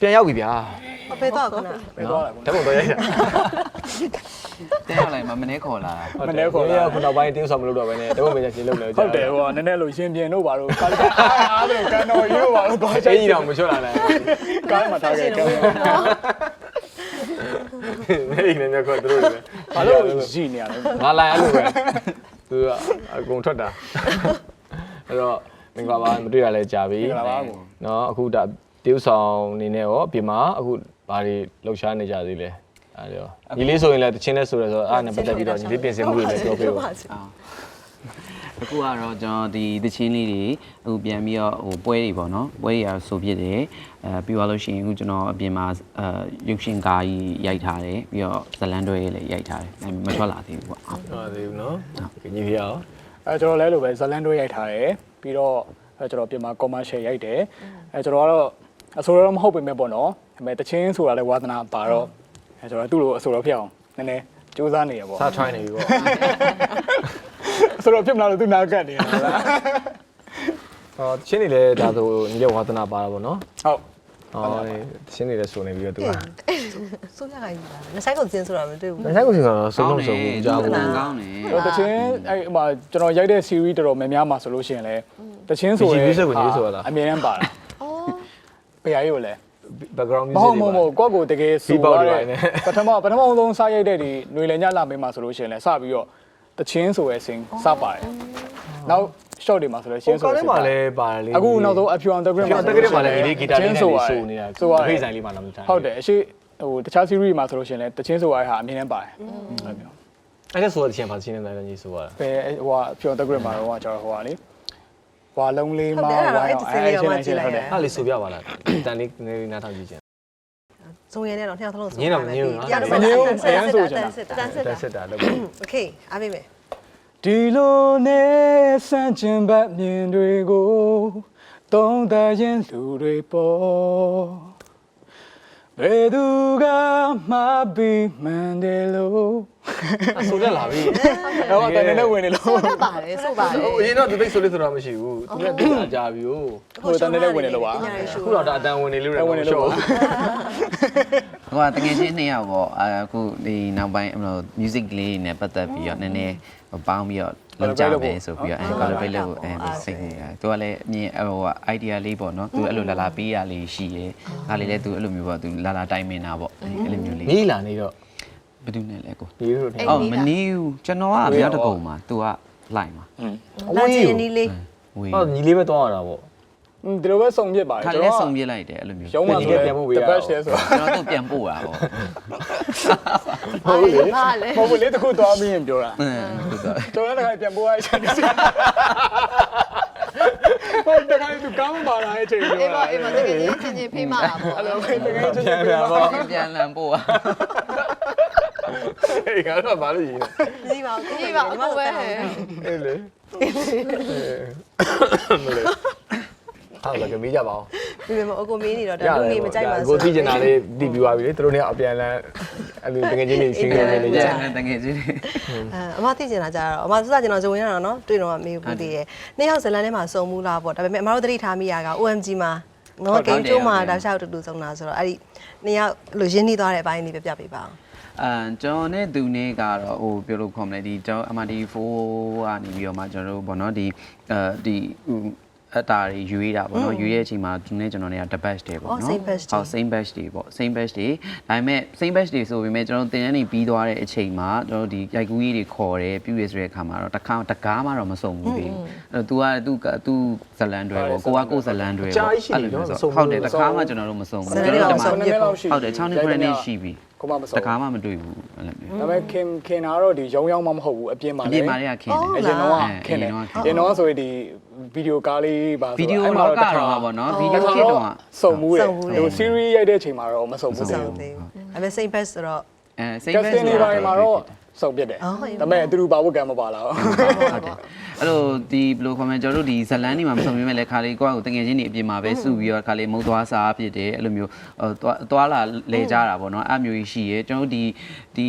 ပြန်ရောက်ပြီဗျာအဖေတော့ကနနော်ဓာတ်ပုံတော့ရိုက်တာတင်းရောက်လိုက်မှမနေခေါ်လာမနေ့ခေါ်လာခုနောက်ပိုင်းတင်းဆောင်မလုပ်တော့ဘဲနဲ့ဓာတ်ပုံပဲချင်းလုပ်လဲဟုတ်တယ်ဟိုကနည်းနည်းလို့ရှင်ပြင်းတို့ပါတော့ကာလအားလို့ကန်တော်ရိုးပါတော့တော့ချိုင်းကြီးတော့မချွတ်လာနိုင်ကားမှာထားခဲ့ကန်နေအိမ်နဲ့မြတ်ခေါ်တို့လေဘာလို့ရှိနေရလဲငါလိုက်အဲ့လိုပဲသူကအကုန်ထွက်တာအဲ့တော့မင်္ဂလာပါမတွေ့ရလဲကြာပြီမင်္ဂလာပါနော်အခုဒါ တရုတ်ဆောင်အနေနဲ့ရောပြင်မှာအခုဘာတွေလှုပ်ရှားနေကြသေးလဲအဲ့ဒါရောညီလေးဆိုရင်လည်းတချင်းနဲ့ဆိုရဲဆိုတော့အားနဲ့ပတ်သက်ပြီးတော့ညီလေးပြင်ဆင်မှုတွေလည်းပြောပေးပါအခုကတော့ကျွန်တော်ဒီသချင်းလေးတွေအခုပြန်ပြီးတော့ဟိုပွဲတွေပေါ့နော်ပွဲတွေအရဆိုဖြစ်တယ်အဲပြီးသွားလို့ရှိရင်အခုကျွန်တော်အပြင်မှာအဲရုပ်ရှင်ကားကြီးရိုက်ထားတယ်ပြီးတော့ဇလန်တွဲလေးရိုက်ထားတယ်အဲမထွက်လာသေးဘူးပေါ့ဟုတ်ပါသေးဘူးနော်ညီပြရောအဲကျွန်တော်လည်းလိုပဲဇလန်တွဲရိုက်ထားတယ်ပြီးတော့အဲကျွန်တော်ပြင်မှာ commercial ရိုက်တယ်အဲကျွန်တော်ကတော့ အဆိုတော့မဟုတ်ပေမဲ့ပေါ့နော်ဒါပေမဲ့တချင်းဆိုတာလဲဝါသနာပါတော့အဲကျွန်တော်သူ့လိုအဆိုတော့ဖြစ်အောင်နည်းနည်းစူးစမ်းနေရပေါ့စ try နေပြီပေါ့အဆိုတော့ဖြစ်မလားလို့သူနာကတ်နေတယ်လားဟောတချင်းနေလည်းဒါဆိုညီလေးဝါသနာပါတာပေါ့နော်ဟုတ်ဟောတချင်းနေလည်းဆိုနေပြီးတော့သူကဆိုးရခိုင်းတာမဆိုင်ကိုကျင်းဆိုတာမတွေ့ဘူးဒါဆိုင်ကိုစီကတော့ဆုံးလုံးဆုံးဘူးကြားဘူး ကောင်းကောင်းတယ်ဟိုတချင်းအဲ့ဟိုမှာကျွန်တော်ရိုက်တဲ့ series တော်တော်များများမှာဆိုလို့ရှိရင်လည်းတချင်းဆိုရင်အမြဲတမ်းပါတာ အော်ဘယ်ရည်ကိုလဲ background မ music ဟုတ်မဟုတ်မဟုတ်ကိုယ့်ကိုတကယ်ဆို Beatbox ရတွေတဲ့ပါနေပထမပထမဆုံးစရိုက်တဲ့ဒီຫນွေလည်ညလာမေးမှာဆိုလို့ရှိရင်လည်းစပြီးတော့တချင်းဆိုရဲစင်စပါတယ်နောက် short တွေမှာဆိုလို့ရှဟိုင်းဆိုကောရဲင်းလေးမှာလည်းပါတယ်လေအခုနောက်ဆုံးအဖြူအောင်တက်ကရစ်ကျောင်းတက်ကလေးမှာလည်းဒီဂီတာလေးနဲ့ဆိုနေတာဆိုရဖိဆိုင်လေးမှာလာမထားဟုတ်တယ်အရှိဟိုတခြား series မှာဆိုလို့ရှိရင်လည်းတချင်းဆိုရတဲ့ဟာအမြင်နဲ့ပါတယ်ဟုတ်မျိုးအဲ့ဒါဆိုတော့တချင်းပါချင်းနေတာလည်းကြီးဆိုရတာ ပဲဟိုဟာအဖြူအောင်တက်ကရစ်မှာတော့ကျွန်တော်ဟိုဟာလေ ဝါလုံးလေးမှာဝါအောင်အဲရှင်းနေရှင်းဟုတ်တယ် အဲ့လေးဆိုပြပါလားတန်လေးနည်းနည်းနားထောင်ကြည့်ချင် ဇုံရဲနဲ့တော့နှစ်ယောက်သလုံး ညင်းတော့မညင်းဘူးနော် ရ မညင်းဘူးအရန်ဆိုချင်တာ စစ်တာစစ် တက် တာ စစ်တာလို့ โอเคအားပေးမယ် ဒီလိုနဲ့ဆန့်ကျင်ဘက်မြင်တွေကိုသုံးသပ်ရင်လူတွေပေါ်ဘယ်သူကမှပြီးမှန်တယ်လို့ ဆိုရက်လာပြီတော့တန်းနေဝင်နေလို့ဆိုတတ်ပါတယ်ဆိုပါတယ်ဟိုအရင်တော့ဒီပိတ်ဆိုလေးဆိုတာမရှိဘူးသူလည်းသိတာကြာပြီဟိုဟိုတန်းနေဝင်နေလို့ပါခုတော့ဒါအတန်ဝင်နေလို့ရဝင်နေလို့ပါဟိုကတကယ်ချင်းနှစ်ယောက်ပေါ့အခုဒီနောက်ပိုင်းအဲ့လို music လေးနဲ့ပတ်သက်ပြီးတော့နည်းနည်းပေါင်းပြီးတော့လောက်ကြမယ်ဆိုပြီးတော့အဲ collaborate လုပ်အဲစိတ်နေတာသူကလည်းအမြင်ဟို idea လေးပေါ့နော်သူအဲ့လိုလာလာပေးရလေးရှိရဲဒါလေးလည်းသူအဲ့လိုမျိုးပေါ့သူလာလာတိုင်မင်တာပေါ့အဲ့လိုမျိုးလေးနီးလာနေတော့ ဘယ်သူနဲ့လဲကိုဒီလိုထင် အော်မနီးဘူးကျွန်တော်ကမြောက်တကုံမှာသူကလိုက်မှာလာချင်နီးလေးဝေးဟောညီလေးပဲတောင်းရတာပေါ့ဒီလိုပဲစုံပြစ်ပါတယ်ခါကျွန်လေးတော်ဆုံးပြလိုက်တယ်အဲ့လိုမျိုးရုံးမှာဆိုရင်တပတ်ရှယ်ဆိုကျွန်တော်တို့ပြန်ပို့တာပေါ့ဟုတ်လေဟာလေမဟုတ်ဘူးလေတခုသွားပြီးရင်ပြောတာအင်းဟုတ်တော့ကျွန်တော်လည်းပြန်ပို့ရချင်တယ်ဟုတ်တခါသူကောင်းပါလားအချိန်ပြောအေးတာပါအေးပါတကယ်ချင်းချင်းချင်းဖေးမလာပေါ့အဲ့လိုပဲတကယ်ချင်းပြန်ပြပြန်န်ပါပါပြန်လန်ပို့อ่ะ ဟေးကတော့ဘာလို့ရင်း ဒီပါကိုကြီးပါအကိုပဲ အေးလေမလေးအားလည်းကမေးကြပါအောင် ဒီမှာအကိုမင်းနေတော့ဒါလူနေမကြိုက်ပါဘူး ကိုသိကျင်တာလေးတည်ပြီးသွားပြီလေသူတို့เนี่ยအပြန်လန်းအဲ့လိုတကယ်ချင်းနေရှင်းနေနေကြ ကျန်တဲ့တကယ်ကြီး အဲအမသိကျင်တာကြတော့အမစစကျင်တော့ဇုံရတာနော်တွေ့တော့မေးဘူးတည်တယ်နှစ်ယောက်ဇလန်ထဲမှာစုံမှုလားပေါ့ဒါပေမဲ့အမတို့သတိထားမိရက OMG မှာနော်ဂိမ်းကျိုးမှာတောက်လျှောက်တူတူစုံတာဆိုတော့အဲ့ဒီနှစ်ယောက်လိုရင်းနှီးသွားတဲ့အပိုင်းလေးပြပြပေးပါအောင် အမ်ကျွန်တော်နဲ့သူနဲ့ကတော့ဟိုပြောလို့ခေါ်မလဲဒီကျွန်တော် MRT4 ကနေပြီးတော့မှကျွန်တော်တို့ဘောနော်ဒီအဲဒီအတားတွေယူရတာပေါ့နော်ယူရတဲ့အချိန်မှာသူနဲ့ကျွန်တော်နဲ့က the batch တွေပေါ့နော် same batch တွေ ဟုတ် same batch တွေပေါ့ same batch တွေဒါပေမဲ့ same batch တွေဆိုပေမဲ့ကျွန်တော်တင်တန်းနေပြီးသွားတဲ့အချိန်မှာကျွန်တော်ဒီရိုက်ကူးကြီးတွေခေါ်တယ်ပြုရဆိုတဲ့အခါမှာတော့တခါတကားမှတော့မစုံဘူးလေအဲ့တော့ तू က तू က तू ဇလန်တွေပေါ့ကိုကကိုဇလန်တွေပေါ့ဟုတ်တယ်တခါမှကျွန်တော်တို့မစုံဘူး ဇလန်တွေတော့မစုံဘူး ဟုတ်တယ်6နှစ်ခွဲနှစ်ရှိပြီ ကိုမမစုံတခါမှမတွေ့ဘူးအဲ့လိုမျိုးဒါပေမဲ့ခင်ခင်တာတော့ဒီရုံရောက်မှမဟုတ်ဘူးအပြင်မှာအလေ ပြင်မှာတွေကခင်းတယ် အရင်တော့ခင်တယ်အရင်တော့ဆိုရင်ဒီဗီဒီယိုကားလေးပါဆိုဗီဒီယိုလောကတော့ပေါ့နော်ဗီဒီယိုခေတ်တော့စုံမှုတယ် ဟို series ရိုက်တဲ့အချိန်မှာတော့မစုံဘူးစုံသေးဘူးဒါပေမဲ့ same batch ဆိုတော့အဲစိတ်ကပဲစတင်နေပိုင်းမှာတော့ စုံပြစ်တယ်ဒါပေမဲ့သူတို့ဘာဝတ်ကံမပါလာဘူးဟုတ်တယ်အဲ့လိုဒီဘယ်လိုခေါ်မလဲကျွန်တော်တို့ဒီဇလန်းနေမှာမဆုံးမြင်မဲ့လဲခါလေးကိုယ့်ကိုတငယ်ချင်းတွေအပြင်မှာပဲစုပြီးတော့ခါလေးမုတ်သွားစားဖြစ်တယ်အဲ့လိုမျိုးဟိုသွားလာလဲကြတာပေါ့နော်အဲ့မျိုးကြီးရှိရဲကျွန်တော်တို့ဒီဒီ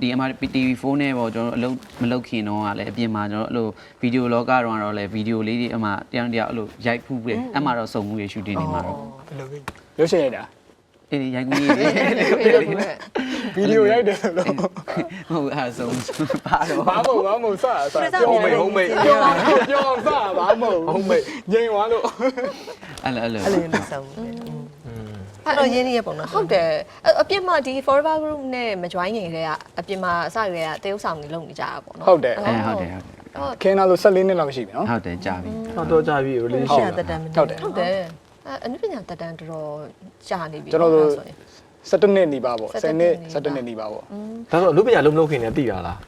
ဒီ MRTV4 နဲ့ပေါ့ကျွန်တော်တို့အလုပ်မလုပ်ခင်တော့ကလည်းအပြင်မှာကျွန်တော်တို့အဲ့လိုဗီဒီယိုလောကတော့ကတော့လဲဗီဒီယိုလေးတွေအမှတယောက်တယောက်အဲ့လိုရိုက်ဖူးပဲအဲ့မှာတော့စုံမှုရရှူတင်နေမှာတော့ရုပ်ရှင်ရိုက်တာ အေးရိုက်ကူးရေးလေဗီဒီယိုရိုက်တယ်လို့ဟုတ်အဲ့ဆုံးပါတော့ဘာမို့ဘာမို့စစပြောမိတ်ဟုတ်မိတ်ပြောပြောစဘာမို့ဟုတ်မိတ်ငြိမ်သွားလို့အဲ့လိုအဲ့လိုအဲ့လိုမျိုးဆောင်ဘူးအဲ့တော့ရင်းနှီးရပုံတော့ဟုတ်တယ်အအပြင်မှာဒီ Forever Group နဲ့မ join ငင်တဲ့ကအပြင်မှာအစရွယ်ကတရုပ်ဆောင်နေလုပ်နေကြတာပေါ့နော်ဟုတ်တယ်အဲဟုတ်တယ်ဟုတ်တယ်ခင်းလာလို့14နှစ်လောက်ရှိပြီနော်ဟုတ်တယ်ကြာပြီတော့တော့ကြပြီရှ relationship က်တက်တမ်းမဟုတ်တယ်ဟုတ်တယ် အဲအနုပညာတက်တန်းတော်တော်ကြာနေပြီကျွန်တော်တို့ဆိုရင်17နှစ်နေပါပေါ့17 10နှစ်နှစ်17နှစ်နေပါပေါ့ဒါဆိုအလုပ်ပညာလုံးမလုပ်ခင်နဲ့တည်တာလား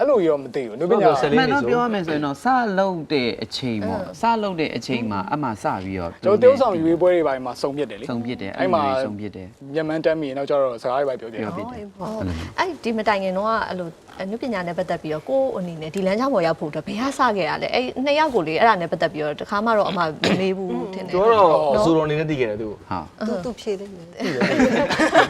အဲ့လိုရောမသိဘူးလူပညာဟုတ်တယ်မှန်တော့ပြောရမယ်ဆိုရင်တော့စလုံးတဲ့အချိန်ပေါ့စလုံးတဲ့အချိန်မှာအမှစပြီးတော့ကျွန်တော်တိုးဆောင်ရွေးပွဲတွေပိုင်းမှာစုံပြစ်တယ်လေဆုံးပြစ်တယ်အဲ့မှာဆုံးပြစ်တယ် မြန်မာတမ်းမီနောက်ကျတော့စကားတွေပိုင်းပြောပြတယ်ပြောပြတယ်ဟုတ်အဲ့ဒီမတိုင်ခင်တော့အဲ့လိုအနုပညာနဲ့ပတ်သက်ပြီးတော့ကိုယ်အနေနဲ့ဒီလမ်းကြောင်းပေါ်ရောက်ဖို့အတွက်ဘယ်ဟာစခဲ့ရလဲအဲ့နှစ်ယောက်ကိုလေအဲ့ဒါနဲ့ပတ်သက်ပြီးတော့တခါမှတော့အမှမမေးဘူးထင်တယ်သူကတော့အဆူတော်အနေနဲ့တည်ခဲ့တယ်သူဟုတ်သူသူဖြေလိမ့်မယ်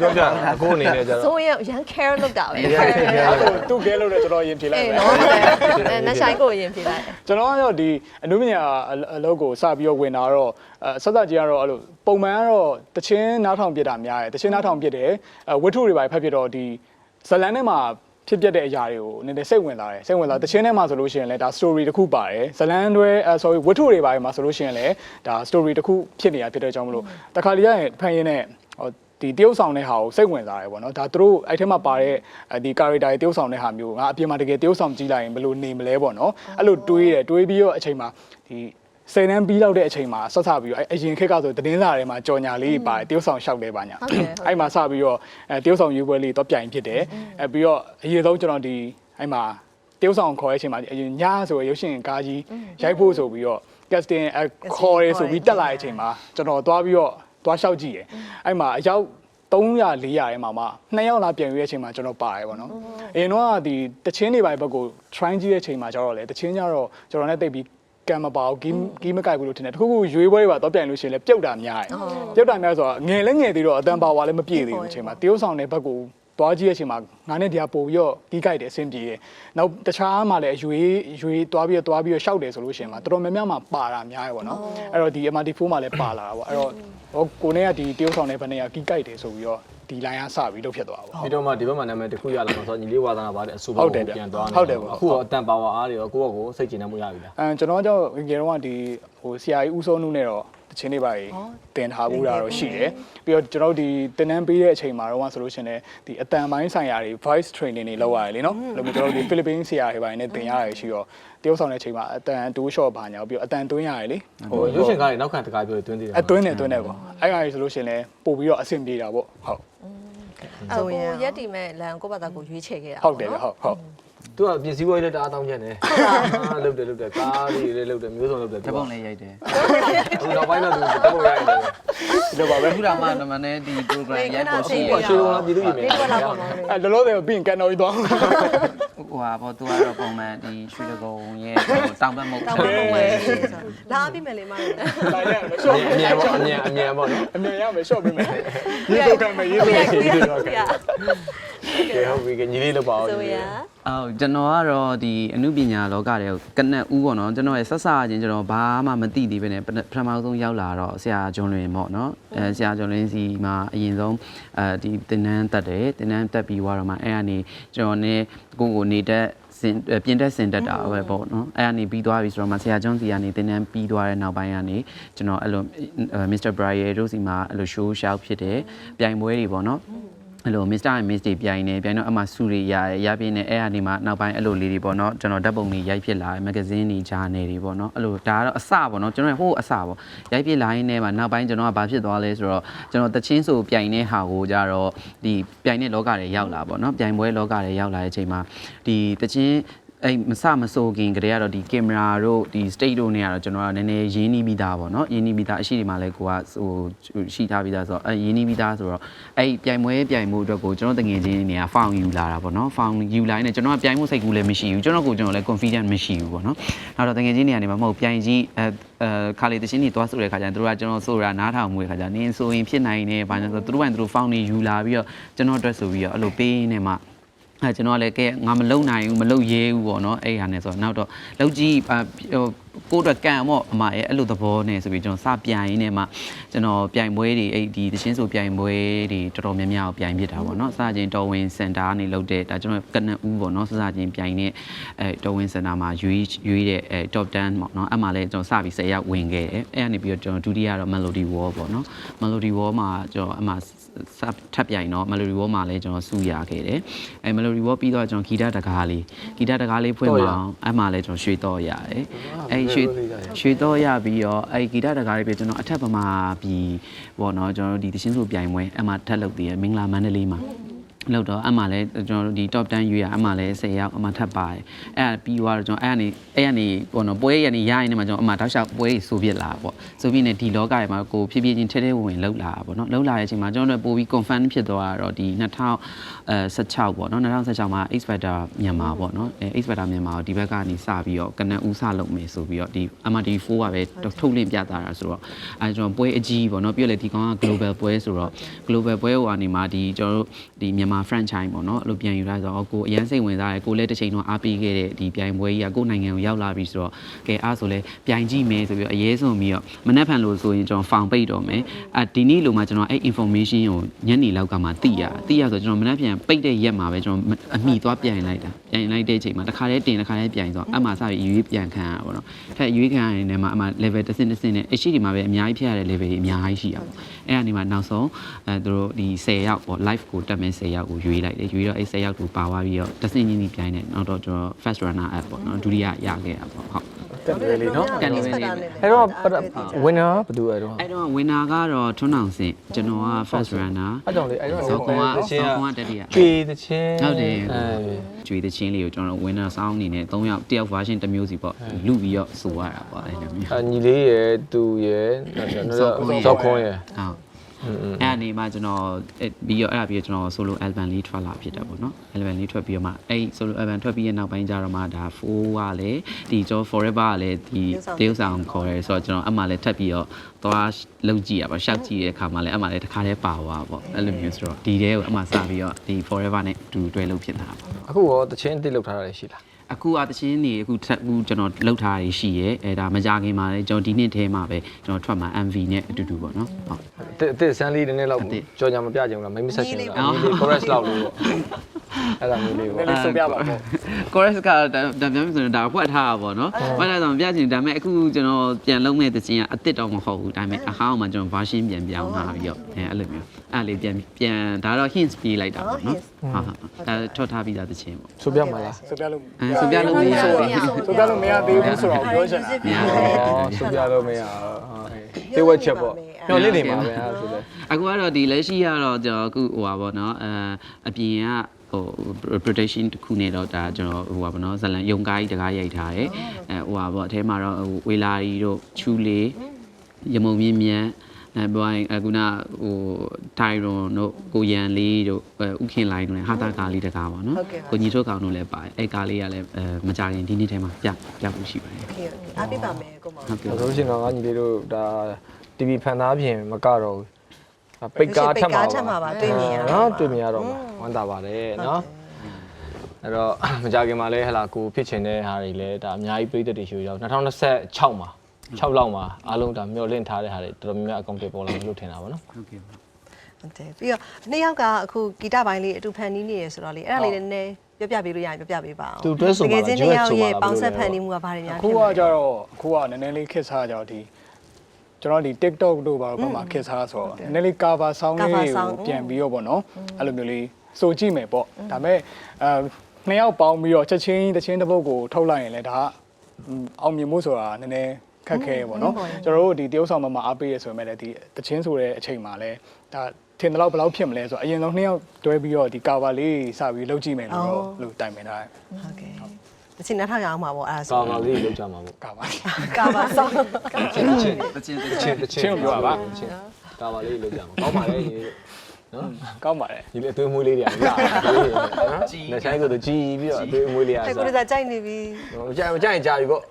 ပြောပြအကိုအနေနဲ့ကျတော့ဆိုရင်ရန် care လုပ်တာပဲရန် care အဲ့လိုသူ့ကဲလို့လည်းကျွန်တော်ရင်ဖြေလိုက်အေးပဲနော်အဲနှဆိုင်ကိုရင်ပြလိုက်ကျွန်တော်ကတော့ဒီအနုပညာအလုပ်ကိုစပြီးတော့ဝင်တာတော့အဲဆက်သက်ကြီးကတော့အဲ့လိုပုံမှန်ကတော့တချင်းနားထောင်ပြစ်တာများတယ်တချင်းနားထောင်ပြစ်တယ်အဲဝတ္ထုတွေပိုင်းဖတ်ပြတော့ဒီဇလန်ထဲမှာဖြစ်ပျက်တဲ့အရာတွေကိုနည်းနည်းစိတ်ဝင်လာတယ်စိတ်ဝင်လာတချင်းထဲမှာဆိုလို့ရှိရင်လည်းဒါ story တစ်ခုပါတယ်ဇလန်တွေအဲ sorry ဝတ္ထုတွေပိုင်းမှာဆိုလို့ရှိရင်လည်းဒါ story တစ်ခုဖြစ်နေတာဖြစ်တဲ့အကြောင်းမလို့တခါလေရရင်ဖန်ရင်းနဲ့ဟို ဒီတရုပ်ဆောင်တဲ့ဟာကိုစိတ်ဝင်စားတယ်ပေါ့နော်ဒါသူတို့အဲ့ထဲမှာပါတဲ့ဒီ character တွေတရုပ်ဆောင်တဲ့ဟာမျိုးငါအပြင်မှာတကယ်တရုပ်ဆောင်ကြည့်လိုက်ရင်ဘယ်လိုနေမလဲပေါ့နော်အဲ့လိုတွေးတယ်တွေးပြီးတော့အချိန်မှာဒီဆယ်တန်းပြီးလောက်တဲ့အချိန်မှာဆက်ဆပြီးတော့အဲ့အရင်ခက်ကဆိုတင်းလာထဲမှာကြော်ညာလေးပါတယ်တရုပ်ဆောင်ရှောက်တယ်ပါညာဟုတ်တယ်ဟုတ်တယ်အဲ့မှာစပြီးတော့အဲတရုပ်ဆောင်ရွေးပွဲလေးတော့ပြိုင်ဖြစ်တယ်အဲပြီးတော့အရင်ဆုံးကျွန်တော်ဒီအဲ့မှာတရုပ်ဆောင်ခေါ်တဲ့အချိန်မှာအရင်ညဆိုရုပ်ရှင်ကားကြီးရိုက်ဖို့ဆိုပြီးတော့ casting အခေါ်ရဲဆိုပြီးတက်လာတဲ့အချိန်မှာကျွန်တော်သွားပြီးတော့ သွားလျှောက်ကြည့်ရယ်အဲ့မှာအယောက်300 400ရဲမှာမှ2ယောက်လာပြန်ရွေးတဲ့အချိန်မှာကျွန်တော်ပါတယ်ပေါ့နော်အရင်တော့ကဒီတချင်းတွေပိုင်းဘက်ကို try ကြည့်တဲ့အချိန်မှာကျတော့လေတချင်းကျတော့ကျွန်တော်နဲ့တိတ်ပြီးကံမပါဘူးဂီးဂီးမကိုက်ဘူးလို့ထင်တယ်တခုခုရွေးပွဲတွေပါတော့ပြန်လို့ရှိရင်လည်းပြုတ်တာများတယ်ပြုတ်တာများဆိုတော့ငယ်လည်းငယ်သေးတော့အတန်ပါဝါလည်းမပြည့်သေးဘူးအချိန်မှာတရုပ်ဆောင်တဲ့ဘက်ကို သွားကြည့်တဲ့အချိန်မှာငါနဲ့တရားပို့ပြီးတော့ဂီးကိုက်တယ်အဆင်ပြေတယ်နောက်တခြားမှလည်းရွေးရွေးသွားပြီးတော့သွားပြီးတော့ရှောက်တယ်ဆိုလို့ရှိရင်မှာတော်တော်များများမှာပါတာများရယ်ပေါ့နော်အဲ့တော့ဒီ MRT4 မှာလည်းပါလာတာပေါ့အဲ့တော့ဟိုကိုနဲ့ကဒီတရုပ်ဆောင်တဲ့ဘက်နဲ့ကဂီးကိုက်တယ်ဆိုပြီးတော့ဒီ line ကစပြီးလုပ်ဖြစ်သွားတာပေါ့ဒီတော့မှဒီဘက်မှာနာမည်တစ်ခုရလာမှာဆိုတော့ညီလေးဝါသနာပါတဲ့အဆူဘဟုက်တ်တယ်ကိုဗျပြန်သွားနေဟုတ်တယ်ပေါ့အခုတော့အတန်ပါဝါအားတွေရောကိုယ့်ဘက်ကိုစိတ်ကျဉ်နေမှုရပြီလားအဲကျွန်တော်ကတော့ငယ်တော့ကဒီဟိုဆရာကြီးဦးစိုးနုနဲ့တော့ တချင်းလေးပါကြီးတင်ထားဘူးတာတော့ရှိတယ်ပြီးတော့ကျွန်တော်တို့ဒီတင်နန်းပေးတဲ့အချိန်မှာတော့ဆိုလို့ရှိရင်လည်းဒီအတန်ပိုင်းဆိုင်ရာတွေ voice training တွေလုပ်ရတယ်လीနော်အဲ့လိုမျိုးကျွန်တော်တို့ဒီ Philippines ဆရာတွေပိုင်းနဲ့တင်ရတယ်ရှိတော့တရုပ်ဆောင်တဲ့အချိန်မှာအတန်တိုး shot ဘာညာပြီးတော့အတန်သွင်းရတယ်လေဟိုရုပ်ရှင်ကားတွေနောက်ခံတကားပြောတွင်းသေးတယ်အသွင်းနေသွင်းနေပေါ့အဲ့ဟာကြီးဆိုလို့ရှိရင်လည်းပို့ပြီးတော့အဆင်ပြေတာပေါ့ဟုတ်အဲ့ကိုရက်တီမဲ့လမ်းကိုယ့်ဘာသာကိုရွေးချယ်ခဲ့တာဟုတ်တယ်ဗျဟုတ်ဟုတ် သူကပြင်စည်းဝေးလည်းတအားတောင်းချက်နေဟုတ်လားလုတ်တယ်လုတ်တယ်ကားတွေလည်းလုတ်တယ်မျိုးစုံလုတ်တယ်တပုံလေးရိုက်တယ်ဟိုနောက်ပိုင်းတော့သူတပုံရိုက်တယ်ဒီလိုပါပဲအခုတော့မှနမနဲ့ဒီ program ရိုက်ဖို့ရှိရဟိုရှေးကပြည်သူပြည်မယ်ဒီကွာလာပါမောင်အဲ့လောလောဆယ်ပြီးရင်ကန်တော်ကြီးသွားဟိုဟာပေါ့သူကတော့ပုံမှန်ဒီရွှေတကုံရဲ့တောင်ဘက်မဟုတ်တောင်းပန်ပုံပဲလာပြီးမယ်လေမလို့လာရမယ်ရှော့အမြန်ပေါ့အမြန်အမြန်ပေါ့နော်အမြင်ရမယ်ရှော့ပေးမယ်ရေးတော့ကမယ်ရေးတော့ပြကမယ်ပြရေးပြတော့ ကပြမယ်ကဲဟုတ်ပြီကညီလေးလောက်ပါအောင်ဆိုရအော်ကျွန်တော်ကတော့ဒီအမှုပညာလောကတွေကိုကနက်ဦးပေါ့နော်ကျွန်တော်ရဲ့ဆက်ဆာချင်းကျွန်တော်ဘာမှမသိသေးဘဲနဲ့ပထမဆုံးရောက်လာတော့ဆရာဂျွန်လွင်ပေါ့နော်အဲဆရာဂျွန်လွင်စီမှာအရင်ဆုံးအဲဒီတင်နန်းတက်တယ်တင်နန်းတက်ပြီးသွားတော့မှအဲကနေကျွန်တော်နဲ့ကိုကိုနေတက်စင်ပြင်တက်စင်တက်တာပဲပေါ့နော်အဲကနေပြီးသွားပြီဆိုတော့မှဆရာကျွန်းစီကနေတင်နန်းပြီးသွားတဲ့နောက်ပိုင်းကနေကျွန်တော်အဲ့လိုမစ္စတာဘရိုင်ယေတို့စီမှာအဲ့လို show shout ဖြစ်တယ်ပြိုင်ပွဲတွေပေါ့နော် အဲ့လို Mr. and Miss တွေပြိုင်နေပြိုင်တော့အမှစုတွေရရရပြင်းနေအဲ့အနေမှာနောက်ပိုင်းအဲ့လိုလေးတွေပေါ့နော်ကျွန်တော်ဓာတ်ပုံတွေရိုက်ဖြစ်လာမဂ္ဂဇင်းတွေဂျာနယ်တွေပေါ့နော်အဲ့လိုဒါကတော့အစပေါ့နော်ကျွန်တော်ဟိုးအစပေါ့ရိုက်ဖြစ်လာရင်းနဲ့မှာနောက်ပိုင်းကျွန်တော်ကဘာဖြစ်သွားလဲဆိုတော့ကျွန်တော်တချင်းဆိုပြိုင်တဲ့ဟာကိုကြတော့ဒီပြိုင်တဲ့လောကတွေရောက်လာပေါ့နော်ပြိုင်ပွဲလောကတွေရောက်လာတဲ့အချိန်မှာဒီတချင်း အဲ့မစမဆိုခင်ကတည်းကတော့ဒီကင်မရာတို့ဒီ state တို့နဲ့ကတော့ကျွန်တော်ကနည်းနည်းရင်းနှီးပြီးသားပေါ့နော်ရင်းနှီးပြီးသားအရှိတွေမှာလည်းကိုကဟိုရှိထားပြီးသားဆိုတော့အဲရင်းနှီးပြီးသားဆိုတော့အဲ့ပြိုင်ပွဲပြိုင်မှုအတွက်ကိုကျွန်တော်တငယ်ချင်းတွေကဖောင်ယူလာတာပေါ့နော်ဖောင်ယူလာနေကျွန်တော်ကပြိုင်မှုစိတ်ကူးလည်းမရှိဘူးကျွန်တော်ကိုကျွန်တော်လည်း confident မရှိဘူးပေါ့နော်နောက်တော့တငယ်ချင်းတွေကနေမှမဟုတ်ပြိုင်ကြီးအဲအဲခါလေတချင်းတွေသွားဆိုတဲ့ခါကျရင်တို့ကကျွန်တော်ဆိုတာနားထောင်မှုတဲ့ခါကျနင်းဆိုရင်ဖြစ်နိုင်နေဘာလို့လဲဆိုတော့သူတို့ကသူတို့ဖောင်နေယူလာပြီးတော့ကျွန်တော်အတွက်ဆိုပြီးတော့အဲ့လိုပေးနေမှ အဲကျွန်တော်ကလည်းကဲငါမလုံနိုင်ဘူးမလုံရဲဘူးပေါ့နော်အဲ့ဟာနဲ့ဆိုတော့နောက်တော့လောက်ကြီးအာဟိုကိုယ့်အတွက်ကံပေါ့အမရဲ့အဲ့လိုသဘောနဲ့ဆိုပြီးကျွန်တော်စပြိုင်ရင်းနဲ့မှကျွန်တော်ပြိုင်ပွဲတွေအဲ့ဒီသချင်းဆိုပြိုင်ပွဲတွေတော်တော်များများကိုပြိုင်ဖြစ်တာပေါ့နော်စချင်းတော်ဝင်စင်တာကနေလုပ်တဲ့ဒါကျွန်တော်ကနဦးပေါ့နော်စစချင်းပြိုင်တဲ့အဲတော်ဝင်စင်တာမှာရွေးရွေးတဲ့အဲ top 10ပေါ့နော်အဲ့မှာလည်းကျွန်တော်စပြီး10ရောက်ဝင်ခဲ့တယ်အဲ့ကနေပြီးတော့ကျွန်တော်ဒုတိယတော့ melody wall ပေါ့နော် melody wall မှာကျွန်တော်အမှစထပ်ပြိုင်တော့ melody wall မှာလည်းကျွန်တော်စူရခဲ့တယ်အဲ melody wall ပြီးတော့ကျွန်တော်ဂီတတကားလေးဂီတတကားလေးဖွင့်ပါအောင်အဲ့မှာလည်းကျွန်တော်ရွှေတော့ရတယ်အဲ့ရွှေရွှေတော့ရပြီးတော့အဲ့ဂီတတကားလေးပြီးကျွန်တော်အထက်ပမာပြီးပေါ့နော်ကျွန်တော်တို့ဒီသချင်းဆိုပြိုင်ပွဲအမှထက်လုပ်တည်ရမင်္ဂလာမန္တလေးမှာ လောက်တော့အမှလည်းကျွန်တော်တို့ဒီ top 10ရွေးရအမှလည်း10ရောက်အမှထပ်ပါတယ်အဲ့ဒါပြီးသွားတော့ကျွန်တော်အဲ့ကနေအဲ့ကနေပေါ့နော်ပွဲရနေရရင်လည်းကျွန်တော်အမှတောက်လျှောက်ပွဲကြီးဆိုပြစ်လာပေါ့ဆိုပြီးနေဒီလောကရဲ့မှာကိုဖြည်းဖြည်းချင်းထဲထဲဝင်ဝင်လောက်လာပေါ့နော်လောက်လာတဲ့အချိန်မှာကျွန်တော်တို့ပို့ပြီး confirm ဖြစ်သွားတော့ဒီ2016ပေါ့နော်2016မှာ X Factor မြန်မာပေါ့နော်အဲ X Factor မြန်မာကိုဒီဘက်ကနေစပြီးတော့ကနဦးစလုပ်မယ်ဆိုပြီးတော့ဒီ MRD4 ကပဲထုတ်လင့်ပြတာတာဆိုတော့အဲကျွန်တော်ပွဲအကြီးပေါ့နော်ပြီးတော့လေဒီကောင်က global ပွဲဆိုတော့ global ပွဲဟိုကနေမှာဒီကျွန်တော်တို့ဒီမြန်မာ franchise ပေါ့နော်အဲ့လိုပြန်ယူလိုက်ဆိုတော့ကိုအရန်စိတ်ဝင်စားတယ်ကိုလည်းတစ်ချိန်တော့အားပေးခဲ့တဲ့ဒီပြိုင်ပွဲကြီးကကိုနိုင်ငံကိုရောက်လာပြီဆိုတော့ကဲအားဆိုလဲပြိုင်ကြည့်မယ်ဆိုပြီးတော့အရေးဆုံးပြီးတော့မနှက်ဖန်လို့ဆိုရင်ကျွန်တော်ဖောင်ပိတ်တော့မယ်အဲဒီနေ့လိုမှကျွန်တော်အဲ့ information ကိုညနေလောက်ကမှသိရသိရဆိုကျွန်တော်မနှက်ပြန်ပိတ်တဲ့ရက်မှာပဲကျွန်တော်အမိသွားပြိုင်လိုက်တာပြိုင်လိုက်တဲ့အချိန်မှာတစ်ခါတည်းတင်တစ်ခါတည်းပြိုင်ဆိုတော့အမှစပြီးရွေးပြန်ခံရပါတော့ထက်ရွေးခံရရင်လည်းမှအမှ level တစ်ဆင့်တစ်ဆင့်နဲ့အရှိဒီမှာပဲအများကြီးဖြစ်ရတဲ့ level တွေအများကြီးရှိရပါဘူးအဲ့ဒါနေမှာနောက်ဆုံးအဲသူတို့ဒီ10ရောက်ပေါ့ live ကိုတက်မဲ့10ရောက်ကိုရွေးလိုက်တယ်ရွေးတော့အဲ့10ရောက်ကိုပါသွားပြီးတော့တစ်ဆင့်ချင်းကြီးပြိုင်တယ်နောက်တော့ကျွန်တော် first runner up ပေါ့နော်ဒုတိယရခဲ့တာပေါ့ဟုတ်တက်တယ်လေနော်ကန်နေပဲနေအဲ့တော့ winner ဘယ်သူအဲ့တော့အဲ့တော့ winner ကတော့ထွန်းအောင်စင်ကျွန်တော်က first runner အဲ့ကြောင့်လေအဲ့တော့ဇော်ကွန်ကတချင်းဇော်ကွန်ကတတိယကျွေတချင်းဟုတ်တယ်အဲကျွေးတဲ့ချင်းလေးကိုကျွန်တော် winner sound အနေနဲ့၃ယောက်တစ်ယောက် version တစ်မျိုးစီပေါ့လူပြီးတော့ဆိုရတာပေါ့အဲ့လိုမျိုးအညီလေးရယ်သူရယ်နောက်တော့ဇောက်ခွန်ရယ်ဟုတ် အဲ့အနေမှာကျွန်တော်ပြီးတော့အဲ့ဒါပြီးတော့ကျွန်တော် solo album လေးထွက်လာဖြစ်တယ်ပေါ့နော် album လေးထွက်ပြီးတော့မှအဲ့ solo album ထွက်ပြီးရဲ့နောက်ပိုင်းကျတော့မှဒါ4ကလည်းဒီကျွန်တော် forever ကလည်းဒီတရုပ်ဆောင်ခေါ်ရဲဆိုတော့ကျွန်တော်အမှလည်းထပ်ပြီးတော့သွားလုံးကြည့်ရပါရှောက်ကြည့်တဲ့အခါမှာလည်းအမှလည်းတစ်ခါတည်းပါသွားပေါ့အဲ့လိုမျိုးဆိုတော့ဒီတဲကိုအမှစပြီးတော့ဒီ forever နဲ့တူတွဲလုပ်ဖြစ်တာပေါ့အခုရောတချင်းတစ်လောက်ထားတာရှိလား အခုအတချင်းနေအခုထပ်အခုကျွန်တော်လှုပ်ထားရရှိရဲအဲဒါမကြခင်မှာလည်းကျွန်တော်ဒီနှစ်ထဲမှာပဲကျွန်တော်ထွက်မှာ MV နဲ့အတူတူပေါ့နော်ဟုတ်တစ်တစ်ဆန်းလေးနည်းနည်းလောက်အတစ်ကြော်ညာမပြကြဘူးလားမိမဆက်ချင်ဘူးလားအော်ဒီ chorus လောက်လို့ပေါ့ အဲ့ဒါမျိုးလေးပေါ့လေးဆိုပြပါပေါ့ chorus ကဒါဒါပြောမှဆိုရင်ဒါဖွက်ထားတာပေါ့နော်ဖွက်ထားတော့မပြချင်ဒါပေမဲ့အခုကျွန်တော်ပြန်လုံးမဲ့တခြင်းကအစ်စ်တော့မဟုတ်ဘူးဒါပေမဲ့အဟောင်းမှာကျွန်တော် version ပြန်ပြောင်းလာပြီးတော့အဲအဲ့လိုမျိုးအဲ့လေးပြန်ပြန်ဒါတော့ hints ပေးလိုက်တာပေါ့နော်ဟုတ်ဟုတ်ဒါထွက်ထားပြီးသားတခြင်းပေါ့ဆိုပြမလားဆိုပြလို့အဲဆိုပြလို့မရဘူးဆိုပြလို့မရသေးဘူးဆိုတော့ပြောချင်တာမရဩဆိုပြတော့မရဘူးသေဝက်ချက်ပေါ့ညှော်လေးနေမှာပဲအဲ့ဒါဆိုလဲအခုကတော့ဒီလက်ရှိကတော့ကျွန်တော်အခုဟိုပါဗောနော်အဲအပြင်က ဟို protection တစ်ခုနဲ့တော့ဒါကျွန်တော်ဟိုပါဗောနော်ဇလန်ယုံကားကြီးတကားရိုက်ထားတယ်အဲဟိုပါဗောအထဲမှာတော့ဟိုဝေလာရီတို့ချူလေးရမုံမြင့်မြန်းအဲဘိုင်းအခုနဟိုတိုင်ရွန်တို့ကိုရန်လေးတို့ဥခင်လိုင်းတို့လည်းဟာတာကားလေးတကားပါနော်ကိုညီထုတ်ကောင်တို့လည်းပါတယ်အဲကားလေးကလည်းအဲမကြခင်ဒီနေ့ထဲမှာပြပြဖို့ရှိပါတယ်အားပေးပါမယ်ကိုမောင်ဟုတ်ကဲ့ဆိုလို့ရှိရင်တော့ငါညီလေးတို့ဒါ TV ဖန်သားပြင်မကတော့ဘူးဒါ ပိတ်ကားထပ်မှာပိတ်ကားထပ်မှာပါတွေ့မြင်ရတော့မှာနော်တွေ့မြင်ရတော့မှာဝမ်းသာပါတယ်နော်အဲ့တော့မကြခင်မှာလဲဟလာကိုဖြစ်ချင်တဲ့ဟာတွေလဲဒါအများကြီးပြည်သက်တွေရှိရောက်2026မှာ6လောက်မှာအားလုံးဒါမျှော်လင့်ထားတဲ့ဟာတွေတော်တော်များများအကောင့်တွေပေါ်လာမယ်လို့ထင်တာပါနော်ဟုတ်ကဲ့ပါဟုတ်တယ်ပြီးတော့နှစ်ယောက်ကအခုဂီတပိုင်းလေးအတူဖန်တီးနေရဆိုတော့လေအဲ့ဒါလေးနည်းနည်းပြပြပေးလို့ရရင်ပြပြပေးပါအောင်သူတွဲဆိုပါလားတကယ်ချင်းနှစ်ယောက် duet ဆိုပါလားရဲ့ပေါင်းဆက်ဖန်တီးမှုကဘာတွေများအခုကကြတော့အခုကနည်းနည်းလေးခက်စားကြတော့ဒီ ကျွန်တော်ဒီ TikTok တို့ဘာဘာမှခက်စားဆိုတော့နည်းနည်းလေး cover sound လေးကိုပြန်ပြီးတော့ပေါ့နော်အဲ့လိုမျိုးလေးစိုးကြည့်မယ်ပေါ့ဒါပေမဲ့အဲနှစ်ယောက်ပေါင်းပြီးတော့ချက်ချင်းတစ်ချင်းတစ်ပုတ်ကိုထုတ်လိုက်ရင်လည်းဒါကအောင်မြင်မှုဆိုတာနည်းနည်းခက်ခဲပေါ့နော်ကျွန်တော်တို့ဒီတရုတ်ဆောင်မှာမှာအားပေးရဆိုပေမဲ့လည်းဒီတချင်းဆိုတဲ့အချိန်မှာလည်းဒါထင်တယ်လို့ဘယ်လောက်ဖြစ်မလဲဆိုတော့အရင်ဆုံးနှစ်ယောက်တွဲပြီးတော့ဒီ cover လေးစပြီးလုပ်ကြည့်မယ်လို့တော့လို့တိုင်ပင်ထားတယ်ဟုတ်ကဲ့ တချင်နှထောင်ရအောင်ပါပေါ့အဲ့ဒါကာဆိုမာလေးလောက်ကြမှာပေါ့ cover ကာပါဆောင်ချင်းချင်းတချင်းတချင်းချင်းချင်းကိုပြောတာပါချင်းကာမာလေးလောက်ကြမှာကောင်းပါလေညီလေး နော်ကောင်းပါတယ်ဒီလေအသွေးမွေးလေးတွေလာနော်လက်ဆိုင်ကိုတော့ကြီးပြီးတော့အသွေးမွေးလေးရအဲ့ဆိုကိုရစားကြိုက်နေပြီမကြိုက်မကြိုက်ရင်ကြာပြီပေါ့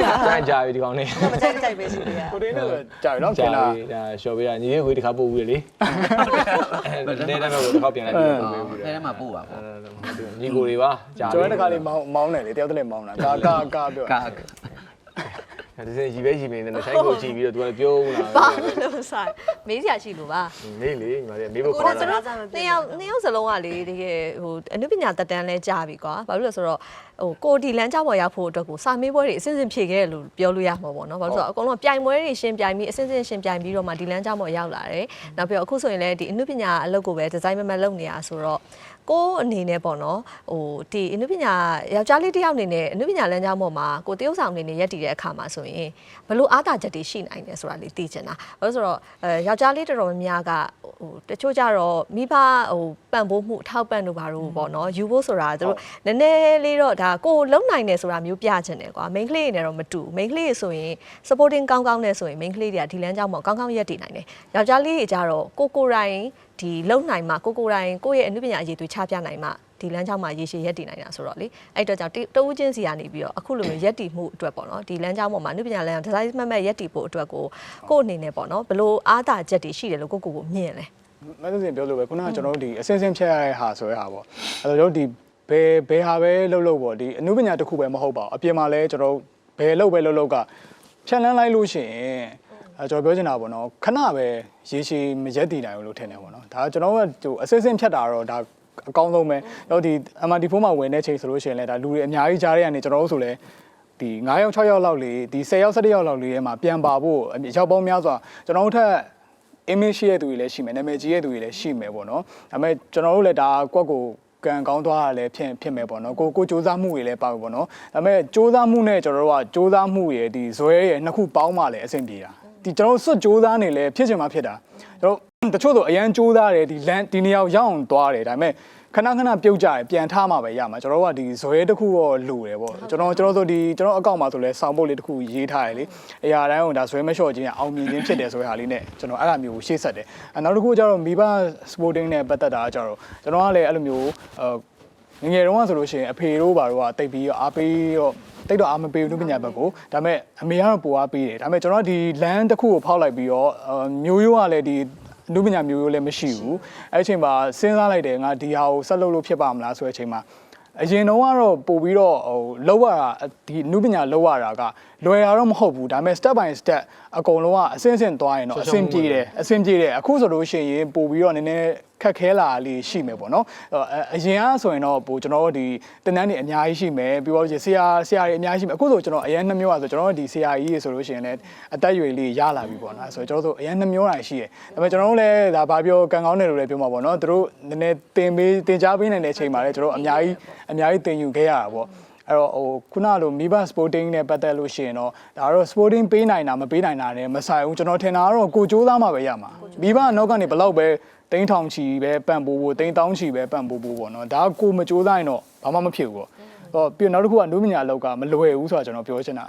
ကြိုက်ကြာပြီဒီကောင်နေမကြိုက်ကြိုက်ပဲရှိသေးတာကိုတင်းတို့ကြာပြီနော်ခကြာင်လာပြီဒါရှော်ပေးရညီလေးခွေးတစ်ခါပို့ဘူးလေတဲတဲမဲ့ကိုတစ်ခါပြန်လိုက်ပြီးပို့ပေးဘူးအဲထဲမှာပို့ပါပေါ့ညီကိုတွေပါကြာကျွန်တော်တခါလေးမောင်းမောင်းတယ်လေတယောက်တည်းလေးမောင်းတာကာကာကာပြောကာ ဒီစင်ရီပဲရီမင်းနဲ့ဆိုင်ကိုကြည့်ပြီးတော့သူကလည်းပြုံးလာဘာလို့ဆိုင်မေးစရာရှိလို့ပါနေလေညီမလေးမေးဖို့ကိုခေါ်ယ်ကတာကျွန်တော်နှစ်ယောက်နှစ်ယောက်စလုံးကလေတကယ်ဟိုအနုပညာတက်တန်းလဲကြာပြီကွာဘာလို့လဲဆိုတော့ဟိုကိုဒီလမ်းကြောင်းပေါ်ရောက်ဖို့အတွက်ကိုစာမေးပွဲတွေအစင်းစင်ဖြေခဲ့တယ်လို့ပြောလို့ရမှာပေါ့နော်ဘာလို့ဆိုတော့အကုန်လုံးပြိုင်ပွဲတွေရှင်ပြိုင်ပြီးအစင်းစင်ရှင်ပြိုင်ပြီးတော့မှဒီလမ်းကြောင်းပေါ်ရောက်လာတယ်နောက်ပြီးတော့အခုဆိုရင်လည်းဒီအနုပညာအလုပ်ကိုပဲဒီဇိုင်းမမတ်လုပ်နေရဆိုတော့ ကိုအနေနဲ့ပေါ့နော်ဟိုဒီအနုပညာယောက်ျားလေးတစ်ယောက်အနေနဲ့အနုပညာလမ်းကြောင်းပေါ်မှာကိုတရုပ်ဆောင်အနေနဲ့ရက်တည်တဲ့အခါမှာဆိုရင်ဘလို့အားသာချက်တွေရှိနိုင်တယ်ဆိုတာလေးသိချင်တာဘာလို့ဆိုတော့အဲယောက်ျားလေးတော်တော်များများကဟိုတချို့ကြတော့မိဘဟိုပံ့ပိုးမှုအထောက်ပံ့တို့ဘာလို့ပေါ့နော်ယူဖို့ဆိုတာသူတို့နည်းနည်းလေးတော့ဒါကိုလုံနိုင်တယ်ဆိုတာမျိုးပြချင်တယ်ကွာ main ကလေးတွေနဲ့တော့မတူ main ကလေးတွေဆိုရင် supporting ကောင်းကောင်းနဲ့ဆိုရင် main ကလေးတွေကဒီလမ်းကြောင်းမှာကောင်းကောင်းရက်တည်နိုင်တယ်ယောက်ျားလေးတွေကြတော့ကိုကိုယ်တိုင် ဒီလုံနိုင်မှကိုကိုယ်တိုင်ကိုယ့်ရဲ့အနုပညာအရေးသွေးချပြနိုင်မှဒီလမ်းကြောင်းမှာရေရှည်ရက်တည်နိုင်တာဆိုတော့လေအဲ့တော့ကြောင့်တတဦးချင်းစီကနေပြီးတော့အခုလိုမျိုးရက်တည်မှုအတွက်ပေါ့နော်ဒီလမ်းကြောင်းပေါ်မှာအနုပညာလမ်းကြောင်းဒီဇိုင်းမှတ်မှတ်ရက်တည်ဖို့အတွက်ကိုကိုယ့်အနေနဲ့ပေါ့နော်ဘလို့အားသာချက်တွေရှိတယ်လို့ကိုကိုကိုမြင်လဲမသစင်ပြောလို့ပဲခုနကကျွန်တော်တို့ဒီအစင်းစင်းဖြတ်ရတဲ့ဟာဆိုရဟာပေါ့အဲ့တော့ကျွန်တော်တို့ဒီဘယ်ဘယ်ဟာပဲလှုပ်လှုပ်ပေါ့ဒီအနုပညာတစ်ခုပဲမဟုတ်ပါဘူးအပြင်မှာလည်းကျွန်တော်တို့ဘယ်လှုပ်ပဲလှုပ်လှုပ်ကဖြတ်လန်းလိုက်လို့ရှိရင် အဲကျွန်တော်ပြောချင်တာပေါ့နော်ခဏပဲရေရှည်မရက်တည်နိုင်ဘူးလို့ထင်တယ်ပေါ့နော်ဒါကျွန်တော်ကဟိုအစင်းစင်းဖြတ်တာတော့ဒါအကောင်းဆုံးပဲတော့ဒီ MRT4 မှာဝင်တဲ့ချိန်ဆိုလို့ရှိရင်လည်းဒါလူတွေအများကြီးကြားရတဲ့ကနေကျွန်တော်တို့ဆိုလည်းဒီ9ယောက်6ယောက်လောက်လေးဒီ10ယောက်17ယောက်လောက်လေးထဲမှာပြန်ပါဖို့အရောက်ပေါင်းများစွာကျွန်တော်တို့ထက် image ရှိတဲ့သူတွေလည်းရှိမယ်နာမည်ကြီးတဲ့သူတွေလည်းရှိမယ်ပေါ့နော်ဒါပေမဲ့ကျွန်တော်တို့လည်းဒါကွက်ကိုကံကောင်းသွားတာလည်းဖြစ်ဖြစ်မယ်ပေါ့နော်ကိုကိုစူးစမ်းမှုတွေလည်းပါပဲပေါ့နော်ဒါပေမဲ့စူးစမ်းမှုနဲ့ကျွန်တော်တို့ကစူးစမ်းမှုရဲ့ဒီဇွဲရဲ့နှစ်ခုပေါင်းမှလည်းအဆင်ပြေတာ ဒီကျွန်တော်တို့စွတ်စူးစမ်းနေလဲဖြစ်ချင်မှဖြစ်တာကျွန်တော်တို့တချို့ဆိုအရန်စူးစမ်းတယ်ဒီလန်ဒီနေရာကိုရောက်အောင်သွားတယ်ဒါပေမဲ့ခဏခဏပြုတ်ကြတယ်ပြန်ထားမှပဲရမှာကျွန်တော်တို့ကဒီဇွဲတစ်ခုတော့လိုတယ်ပေါ့ကျွန်တော်ကျွန်တော်ဆိုဒီကျွန်တော်အကောင့်မှာဆိုလဲစောင်းပုတ်လေးတစ်ခုရေးထားတယ်လေအရာတိုင်းကိုဒါဇွဲမလျှော့ခြင်းအောင်မြင်ခြင်းဖြစ်တယ်ဆိုတဲ့ဟာလေးနဲ့ကျွန်တော်အဲ့လိုမျိုးရှေ့ဆက်တယ်အနောက်တစ်ခုကျတော့မိဘ sporting နဲ့ပတ်သက်တာကျတော့ကျွန်တော်ကလည်းအဲ့လိုမျိုးအဲ ငငယ်တုန်းကဆိုလို့ရှိရင်အဖေတို့ဘာတို့ကတိတ်ပြီးအားပေးတော့တိတ်တော့အားမပေးဘူးပညာဘက်ကိုဒါပေမဲ့အမေကတော့ပူအားပေးတယ်ဒါပေမဲ့ကျွန်တော်ကဒီလမ်းတစ်ခုကိုဖောက်လိုက်ပြီးတော့မျိုးရိုးကလည်းဒီအနုပညာမျိုးရိုးလည်းမရှိဘူးအဲ့အချိန်မှာစဉ်းစားလိုက်တယ်ငါဒီဟာကိုဆက်လုပ်လို့ဖြစ်ပါမလားဆိုတဲ့အချိန်မှာအရင်တော့ကတော့ပို့ပြီးတော့ဟိုလောက်ရတာဒီနုပညာလောက်ရတာက လွယ်တာတော့မဟုတ်ဘူးဒါပေမဲ့ step by step အကုန်လုံးကအဆင့်ဆင့်သွားရင်တော့အဆင်ပြေတယ်အဆင်ပြေတယ်အခုဆိုလို့ရှိရင်ပို့ပြီးတော့နည်းနည်းခက်ခဲလာလေးရှိမယ်ပေါ့နော်အရင်ကဆိုရင်တော့ပို့ကျွန်တော်တို့ဒီတင်တန်းတွေအများကြီးရှိမယ်ပြီးတော့ဆရာဆရာတွေအများကြီးရှိမယ်အခုဆိုကျွန်တော်အရင်နှမျိုးอ่ะဆိုကျွန်တော်တို့ဒီဆရာကြီးတွေဆိုလို့ရှိရင်လည်းအသက်အရွယ်လေးရလာပြီပေါ့နော်ဆိုတော့ကျွန်တော်တို့အရင်နှမျိုးတိုင်းရှိတယ်ဒါပေမဲ့ကျွန်တော်တို့လည်းဒါဘာပြောကံကောင်းတယ်လို့လည်းပြောမှာပေါ့နော်သူတို့နည်းနည်းတင်ပေးတင် जा ပေးနိုင်တဲ့အချိန်မှာလည်းကျွန်တော်တို့အများကြီးအများကြီးတင်ယူခဲ့ရတာပေါ့ အဲ့တော့ဟိုခုနလိုမိဘ sporting နဲ့ပတ်သက်လို့ရှိရင်တော့ဒါတော့ sporting ပေးနိုင်တာမပေးနိုင်တာလည်းမဆိုင်ဘူးကျွန်တော်ထင်တာကတော့ကိုကြိုးစားမှပဲရမှာမိဘနောက်ကနေဘယ်လောက်ပဲတိန်းထောင်ချီပဲပန့်ပိုးဖို့တိန်းတောင်းချီပဲပန့်ပိုးဖို့ပေါ့နော်ဒါကကိုမကြိုးစားရင်တော့ဘာမှမဖြစ်ဘူးပေါ့ဟောပြီးနောက်တစ်ခုကနုပညာအလောက်ကမလွယ်ဘူးဆိုတာကျွန်တော်ပြောချင်တာ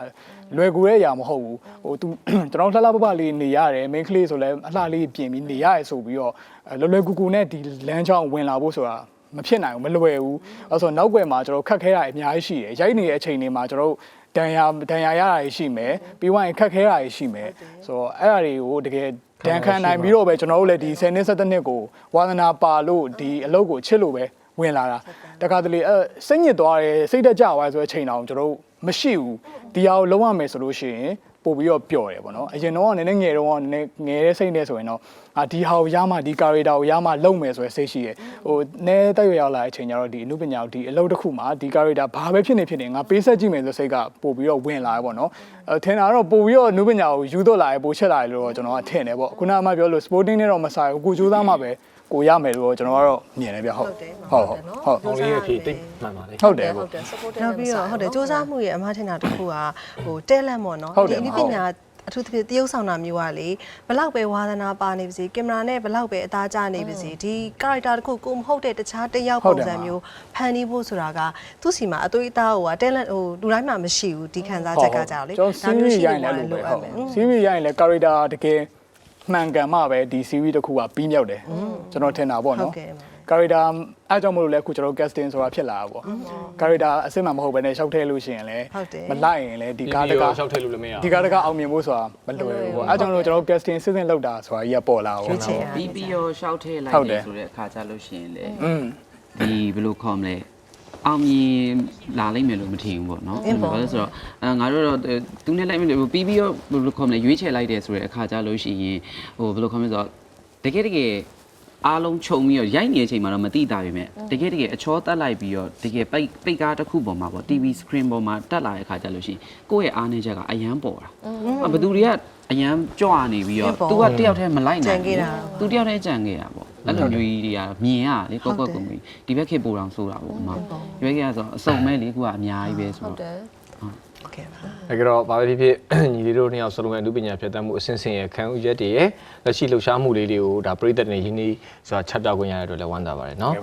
လွယ်ကူတဲ့အရာမဟုတ်ဘူးဟိုသူကျွန်တော်လှလှပပလေးနေရတယ် main ကလေးဆိုလဲအလှလေးပြင်ပြီးနေရတယ်ဆိုပြီးတော့လွယ်လွယ်ကူကူနဲ့ဒီလမ်းချောင်းဝင်လာဖို့ဆိုတာ မဖြစ်နိုင်ဘူးမလွယ်ဘူးအဲဆိုနောက်ွယ်မှာကျွန်တော်ခက်ခဲတာအများကြီးရှိတယ်ရိုက်နေတဲ့အချိန်တွေမှာကျွန်တော်ဒဏ်ရာဒဏ်ရာရတာရှိမယ်ပြီးွားရင်ခက်ခဲတာရှိမယ်ဆိုတော့အဲ့အရာတွေကိုတကယ်ဒဏ်ခံနိုင်ပြီးတော့ပဲကျွန်တော်တို့လည်းဒီ10နှစ်17နှစ်ကိုဝါသနာပါလို့ဒီအလုပ်ကိုချစ်လို့ပဲဝင်လာတာတခါတလေအဲစိတ်ညစ်သွားတယ်စိတ်တက်ကြသွားဆိုတဲ့အချိန်တောင်ကျွန်တော်တို့မရှိဘူးဒီဟာကိုလုံးဝမယ်ဆိုလို့ရှိရင် ပို့ပြီးတော့ပျော်တယ်ပေါ့နော်အရင်တော့ကနည်းနည်းငယ်တော့ကနည်းနည်းငယ်တဲ့စိတ်နဲ့ဆိုရင်တော့အာဒီဟာကိုရမှဒီကာရီတာကိုရမှလုံမယ်ဆိုရယ်စိတ်ရှိရယ်ဟိုနည်းတက်ရွယ်ရောက်လာတဲ့အချိန်ကျတော့ဒီအမှုပညာကိုဒီအလုပ်တစ်ခုမှာဒီကာရီတာဘာပဲဖြစ်နေဖြစ်နေငါပေးဆက်ကြည့်မယ်ဆိုစိတ်ကပို့ပြီးတော့ဝင်လာရပေါ့နော်အဲထင်တာတော့ပို့ပြီးတော့အမှုပညာကိုယူတော့လာရပို့ချက်လာရလို့တော့ကျွန်တော်ကထင်တယ်ပေါ့ခုနကမှပြောလို့ sporting နဲ့တော့မဆိုင်ဘူးကိုကြိုးစားမှပဲ ကိုရမယ်လို့ကျွန်တော်ကတော့မြင်တယ်ဗျဟုတ်ဟုတ်ဟုတ်ဟုတ်အောင်လေးရဲ့ဖြေတိတ်မှန်ပါလေဟုတ်တယ်ဟုပေါ့တ်တယ် supporting နောက်ပြီးတော့ဟုတ်တယ်စူးစမ်းမှုရဲ့အမှားထင်တာတစ်ခုကဟိုတဲလန့်ပေါ့နော်ဟုတ်တယ်ဒီပညာအထူးသဖြင့်တရုပ်ဆောင်တာမျိုးကလေဘလောက်ပဲဝါသနာပါနေပါစေကင်မရာနဲ့ဘလောက်ပဲအသားကျနေပါစေဒီ character တစ်ခုကိုမဟုတ်တဲ့တခြားတစ်ယောက်ဟုတ်ပုံတယ်စံပါမျိုးဖန်တီးဖို့ဆိုတာကသူ့စီမှာအသွေးအသားဟိုကတဲလန့်ဟိုလူတိုင်းမှာမရှိဘူးဒီခံစားချက်ကကြတော့လေကျွန်တော်စီးရီးရိုင်းလည်းလို့ပဲဟုတ်စီးရီးရိုင်းလည်း character တကယ် မှန်ကန်မှပဲဒီ series တစ်ခုကပြီးမြောက်တယ်ကျွန်တော်ထင်တာပေါ့ဟုတ်နော်ကဲ့ character အားကြောင့်မလို့လဲအခုကျွန်တော် casting ဆိုတာဖြစ်လာတာပေါ့ character အစစ်မှန်မဟုတ်ဘဲနဲ့ရှောက်ထဲလို့ရှိရင်လည်းဟုတ်တယ်မလိုက်ရင်လည်းဒီကားတဒီကားရှောက်ထည့်လို့လည်းမရဒီကားတကားအောင်မြင်ဖို့ဆိုတာမလွယ်ဘူးပေါ့အားကြောင့်မလို့ကျွန်တော် casting စစ်စစ်လောက်တာဆိုတာကြီးကပေါ်လာရွေးချယ်ပေါ့ရပြီးပြီးရောရှောက်ထည့်လိုက်ဟုတ်တယ်တယ်ဆိုတဲ့အခါကြလို့ရှိရင်လေอืมဒီဘယ်လိုခေါ်မလဲ အောင်မြင်လာလိမ့်မယ်လို့မထင်ဘူးပေါ့နော်အင်းပေါ့ဘာလို့လဲဆိုတော့အဲငါတို့တော့သူနဲ့လိုက်မယ်လို့ပြီးပြီးရောဘယ်လိုခေါ်မလဲရွေးချယ်လိုက်တယ်ဆိုတဲ့အခါကြလို့ရှိရင်ဟိုဘယ်လိုခေါ်မလဲဆိုတော့တကယ်တကယ်အားလုံးခြုံပြီးတော့ရိုက်နေတဲ့အချိန်မှာတော့မသိတာပဲမဲ့တကယ်တကယ်အချောတက်လိုက်ပြီးတော့တကယ်ပိတ်ပိတ်ကားတစ်ခုပေါ်မှာပေါ့ TV screen ပေါ်မှာတက်လာတဲ့အခါကြလို့ရှိရင်ကိုယ့်ရဲ့အားနည်းချက်ကအရန်ပေါ်တာအဘသူတွေကအရန်ကြွနေပြီးတော့ဟုတ် तू ပေါ့ကတယောက်တည်းမလိုက်ကြံနိုင်ခဲ့တာသူတယောက်တည်းကြံခဲ့တာပေါ့ အဲ့လိုမျိုးကြီးတွေကမြင်ရလေကောက်ကောက်ကုန်ပြီဒီဘက်ခေတ်ပိုတောင်ဆိုတာပေါ့အမဒီဘက်ခေတ်ကဆိုအစုံမဲ့လေခုကအများကြီးပဲဆိုဟုတ်တော့တယ်ဟုတ်ကဲ့ပါအဲ့တော့ဘာပဲဖြစ်ဖြစ်ညီလေးတို့နှစ်ယောက်စလုံးရဲ့အမှုပညာဖြတ်သန်းမှုအစဉ်စဉ်ရဲ့ခံယူချက်တွေရဲ့လက်ရှိလှူရှားမှုလေးတွေကိုဒါပြည်သက်နေရင်းနှီးဆိုတာချက်ပြခွင့်ရတဲ့အတွက်လည်းဝမ်းသာပါတယ်နော်